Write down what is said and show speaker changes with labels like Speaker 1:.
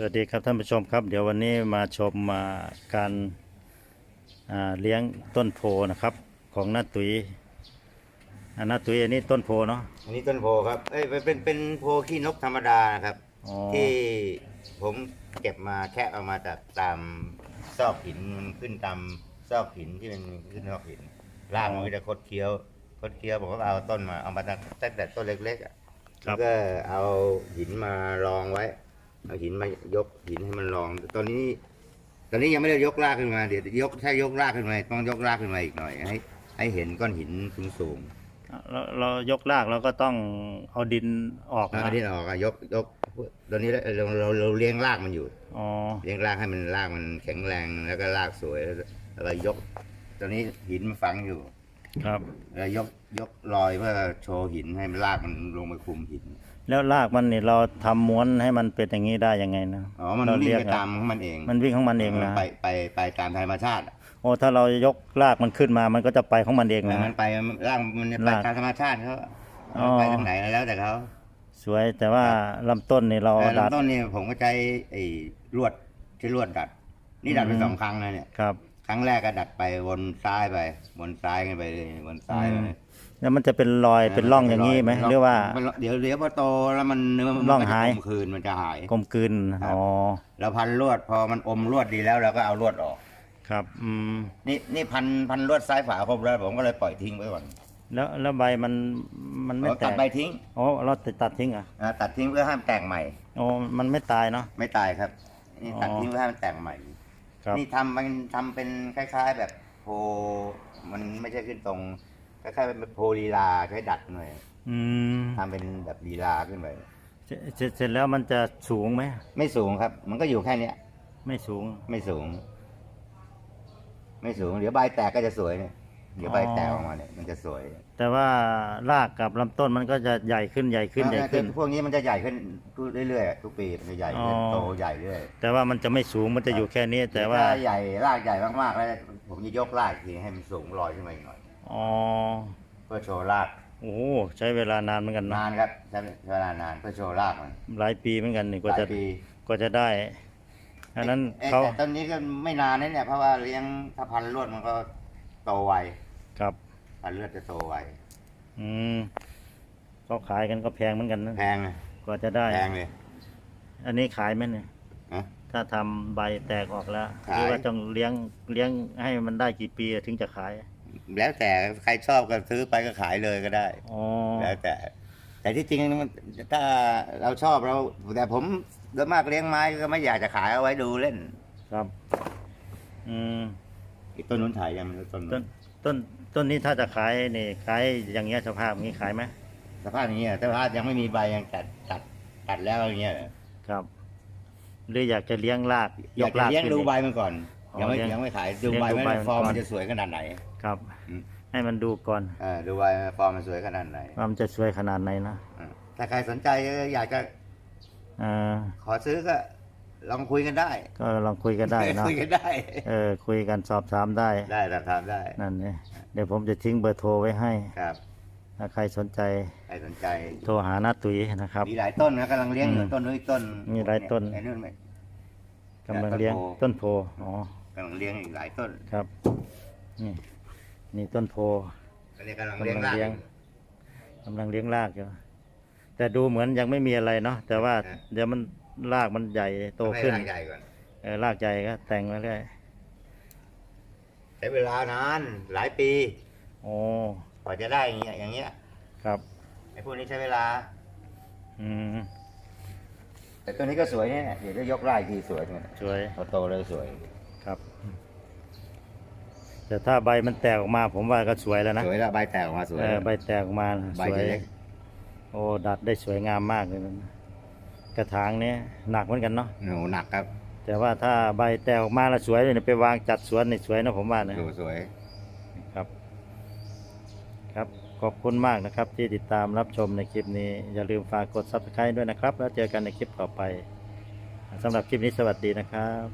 Speaker 1: สวัสดีครับท่านผู้ชมครับ เดี๋ยววันนี้มาชมมาการอ่าเลี้ยงต้นโพนะครับ ของน้าตุยอ่าน้าตุยอันนี้ต้นโพเนาะ
Speaker 2: อันนี้ต้นโพครับเอ้ยเป็นเป็นเป็นโพขี้นกธรรมดานะครับ
Speaker 1: อ๋อ
Speaker 2: ที่ผมเก็บมาแคะเอามาจากตามซอกหินมันขึ้นตามซอกหินที่มันขึ้นซอกหินรากมันก็จะคดเคี้ยวคดเคี้ยวผมก็เอาต้นมาเอามาตั้งตั้งแต่ต้นเล็กๆอะแล้วก็เอาหินมารองไว้ เอาหินมายกหินให้มันรอง ตอนนี้ ตอนนี้ยังไม่ได้ยกรากขึ้นมาเดี๋ยวยกถ้ายกรากขึ้นมาต้องยกรากขึ้นมาอีกหน่อย ให้ ให้เห็นก้อนหินสูงๆ
Speaker 1: เราเรายกรากเราก็ต้องเอาดินออก
Speaker 2: เอา
Speaker 1: นะ
Speaker 2: อันนี้ออกอะยกยกตอนนี้เราเราเราเลี้ยงรากมันอยู่
Speaker 1: อ๋อ
Speaker 2: เลี้ยงรากให้มันรากมันแข็งแรงแล้วก็รากสวยแล้วแล้วก็ยก ตอนนี้หินมันฝังอยู่
Speaker 1: ครับ
Speaker 2: แล้วยกยกลอยเพื่อโชว์หินให้มันรากมันลงไปคุมหิน
Speaker 1: แล้วรากมันนี่เราทำม้วนให้มันเป็นอย่างนี้ได้ยังไงนะ
Speaker 2: อ๋อ มัน
Speaker 1: เรา
Speaker 2: วิ่ง
Speaker 1: เรียก
Speaker 2: ไปตามของมันเอง
Speaker 1: มันวิ่งของมันเองนะ
Speaker 2: ไปไปไปตามธรรมชาติอะ
Speaker 1: โอ้ถ้าเรายกรากมันขึ้นมา มันก็จะไปของมันเอง
Speaker 2: แต่
Speaker 1: นะ
Speaker 2: มันไปรากมันไป
Speaker 1: ราก
Speaker 2: ตามธรรมชาติเขา
Speaker 1: อ๋อ
Speaker 2: ไปทางไหนแล้วแต่เขา
Speaker 1: สวยแต่ว่าลำต้นนี่เรา
Speaker 2: แต่
Speaker 1: ดัด
Speaker 2: ลำต้นนี่ผมก็ใช้ไอ้ลวดใช้ลวดดัด นี่ดัดไป
Speaker 1: อืม
Speaker 2: สองครั้งแล้วเนี่ย
Speaker 1: ครับ
Speaker 2: ครั้งแรกก็ดัดไปวนซ้ายไปวนซ้ายกันไปเลยวนซ้ายไปเลย
Speaker 1: แล้วมันจะเป็นรอยเป็นร่องอย่างนี้ไหม
Speaker 2: เป็น
Speaker 1: หรือว่า
Speaker 2: เป็นร่องเดี๋ยวเดี๋ยวพอโตแล้วมันเนื้อมัน
Speaker 1: ร่อง
Speaker 2: ก็จะ
Speaker 1: หาย
Speaker 2: กลมคืนมันจะหาย
Speaker 1: กลมกลืน
Speaker 2: ครับ
Speaker 1: อ๋อ
Speaker 2: แล้วพันลวดพอมันอมลวดดีแล้วเราก็เอาลวดออก
Speaker 1: ครับ อืม
Speaker 2: นี่นี่พันพันลวดซ้ายฝาครบแล้วผมก็เลยปล่อยทิ้งไว้ก่อน
Speaker 1: แล้วแล้วใบมันมันไม่
Speaker 2: เรา
Speaker 1: แต
Speaker 2: ตัด
Speaker 1: ก
Speaker 2: ใบทิ้ง
Speaker 1: อ๋อเราตัดทิ้งอะ
Speaker 2: อ่าตัดทิ้งเพื่อให้มันแตกใหม่
Speaker 1: อ๋อมันไม่ตายเนาะ
Speaker 2: ไม่ตายครับนี่ตัด
Speaker 1: อ๋อ
Speaker 2: ทิ้งเพื่อให้มันแตกใหม่
Speaker 1: ครับ
Speaker 2: นี่ทำมันทำเป็นคล้าย ๆ แบบโพมันไม่ใช่ขึ้นตรงคล้ายๆเป็นโพลีลาใช้ดัดหน่อย
Speaker 1: อืม
Speaker 2: ทำเป็นแบบลีลาขึ้นไป
Speaker 1: เสร็จเสร็จเสร็จแล้วมันจะสูงไหม
Speaker 2: ไม่สูงครับ มันก็อยู่แค่เนี้ย
Speaker 1: ไม่สูง
Speaker 2: ไม่สูง ไม่สูง เดี๋ยวใบแตกก็จะสวยเนี่ย เดี๋ยวใบแตกออกมาเนี่ยมันจะสวย
Speaker 1: แต่ว่ารากกับลำต้นมันก็จะใหญ่ขึ้นใหญ่ขึ้นใหญ่ขึ้น
Speaker 2: แต่พวกนี้มันจะใหญ่ขึ้นเรื่อยๆทุกปีมันจะใหญ่ขึ้น
Speaker 1: อ๋อ
Speaker 2: โตใหญ่เรื่อย
Speaker 1: แต่ว่ามันจะไม่สูงมันจะอยู่แค่นี้ แต่ว่า
Speaker 2: ถ้ใหญ่รากใหญ่มากๆแล้วผมจะยกรากอีกทีให้มันสูงลอยขึ้นมาอีกหน่อย
Speaker 1: อ๋อ
Speaker 2: เพื่อโชว์ราก
Speaker 1: โอ้โหใช้เวลานานเหมือนกันนะ
Speaker 2: นานครับใช้เวลานานเพื่อโชว์รากมัน
Speaker 1: หลายปีเหมือนกันนี่กว่า
Speaker 2: หลา
Speaker 1: จะ
Speaker 2: ยปี
Speaker 1: กว่าจะได้อันนั้น
Speaker 2: อ้
Speaker 1: เขา
Speaker 2: แต่ต้นนี้ก็ไม่นานนะเนี่ยเพราะว่าเลี้ยงถ้าพันธุ์ลวดมันก็ โตไว
Speaker 1: ครับ
Speaker 2: พันธุ์ลวดจะโตไว
Speaker 1: อืมเขาขายกันก็แพงเหมือนกันนะ
Speaker 2: แพงนะ
Speaker 1: กว่าจะได้
Speaker 2: แพงเลย
Speaker 1: อันนี้ขายไหมเนี่ย
Speaker 2: นะ
Speaker 1: ถ้าทำใบแตกออกแล้ว
Speaker 2: ขาย
Speaker 1: หรือว่าต้องเลี้ยงเลี้ยงให้มันได้กี่ปีถึงจะขาย
Speaker 2: แล้วแต่ใครชอบก็ซื้อไปก็ขายเลยก็ได้
Speaker 1: อ๋อ
Speaker 2: แล้วแต่ แต่ที่จริงมันถ้าเราชอบเรา แต่ผมโดยมากเลี้ยงไม้ก็ไม่อยากจะขายเอาไว้ดูเล่น
Speaker 1: ครับ อืม
Speaker 2: อีกต้นนู้นถ่ายยังไม่รู้ต้น
Speaker 1: ต้นต้นต้นนี้ถ้าจะขายนี่ขายอย่างเงี้ยสภาพอย่างงี้ขายไหม
Speaker 2: สภาพอย่างเงี้ยสภาพยังไม่มีใบยังตัดตัดตัดแล้วอย่างเงี้ย
Speaker 1: ครับ หรืออยากจะเลี้ยงราก
Speaker 2: อยากจะเลี้ยง
Speaker 1: ขึ้น
Speaker 2: ดู
Speaker 1: อีก
Speaker 2: ใบมันก่อน
Speaker 1: อ๋อ
Speaker 2: ยังไม่
Speaker 1: เลี้ยง
Speaker 2: ยังไม่ขายดูใบ
Speaker 1: เลี้ยงดู
Speaker 2: ไม่
Speaker 1: ใบ
Speaker 2: ได้
Speaker 1: มัน
Speaker 2: ฟอร์ม
Speaker 1: ก่อน
Speaker 2: มันจะสวยขนาดไหน
Speaker 1: ครับ
Speaker 2: อืม
Speaker 1: ให้มันดูก่อน
Speaker 2: เออดูใบฟอร์มมันสวยขนาดไหน
Speaker 1: ว่ามันจะสวยขนาดไหนนะ
Speaker 2: อ่าถ้าใครสนใจอยากจะ
Speaker 1: อ่า
Speaker 2: ขอซื้อก็ ลองคุยกันได้
Speaker 1: ก็ลองคุยกันได้เนาะ
Speaker 2: คุยกันได้
Speaker 1: เออคุยกันสอบถามได้
Speaker 2: ได้เราทำได้
Speaker 1: นั่นเนี่ยเดี๋ยวผมจะทิ้งเบอร์โทรไว้ให้
Speaker 2: ครับ
Speaker 1: ถ้าใครสนใจ
Speaker 2: ใครสนใจ
Speaker 1: โทรหาหน้าตุ๋ยนะครับ
Speaker 2: มีหลายต้นนะกำลังเลี้ยงอยู่
Speaker 1: อืม
Speaker 2: ต้นนู้นอีกต้น
Speaker 1: มีหลายต้น
Speaker 2: ไอ้นู่นไม่
Speaker 1: กำลังเลี้ยง
Speaker 2: ต้
Speaker 1: ต้น
Speaker 2: น
Speaker 1: โพ
Speaker 2: โพ
Speaker 1: อ๋อกำ
Speaker 2: ลังเลี้ยงอีกหลายต้น
Speaker 1: ครับ นี่นี่ต้นโพ
Speaker 2: อันนี้กำลัง
Speaker 1: กำ
Speaker 2: เลี้ยง
Speaker 1: ลัง
Speaker 2: ราก
Speaker 1: เลี้ยงกำลังเลี้ยงรากอยู่ แต่ดูเหมือนยังไม่มีอะไรเนาะ แต่ว่าเดี๋ยวมัน รากมันใหญ่โตขึ้น
Speaker 2: ให้รากใหญ่ก่อน
Speaker 1: เออรากใหญ่ก็แต่งมาเรื่อย
Speaker 2: ใช้เวลานานหลายปี
Speaker 1: โอ้
Speaker 2: กว่าจะได้อย่างเงี้ยอย่างเงี้ย
Speaker 1: ครับ
Speaker 2: ไอ้พวกนี้ใช้เวลา
Speaker 1: อืม
Speaker 2: แต่ตัวนี้ก็สวยเนี่ยเดี๋ยวจะยกรากอีกทีสวยเนี่ย
Speaker 1: สวย
Speaker 2: พอโตเลยสวย
Speaker 1: ครับ แต่ถ้าใบมันแตกออกมา ผมว่าก็สวยแล้วนะ
Speaker 2: สวยแล้วใบแตกออกมาสวย
Speaker 1: เออใบแตกออกมานะ
Speaker 2: ใบ
Speaker 1: สวย
Speaker 2: จะเล็ก
Speaker 1: โอ้ดัดได้สวยงามมากเลยนะ กระถางเนี้ยหนักเหมือนกันเนาะ
Speaker 2: หนูหนักครับ
Speaker 1: แต่ว่าถ้าใบแตกออกมาแล้วสวยเลยเนี่ยไปวางจัดสวนนี่สวยนะผมว่านะ
Speaker 2: ดูสวย
Speaker 1: ครับ ครับขอบคุณมากนะครับ ที่ติดตามรับชมในคลิปนี้ อย่าลืมฝากกด subscribe ด้วยนะครับ แล้วเจอกันในคลิปต่อไปสำหรับคลิปนี้สวัสดีนะครับ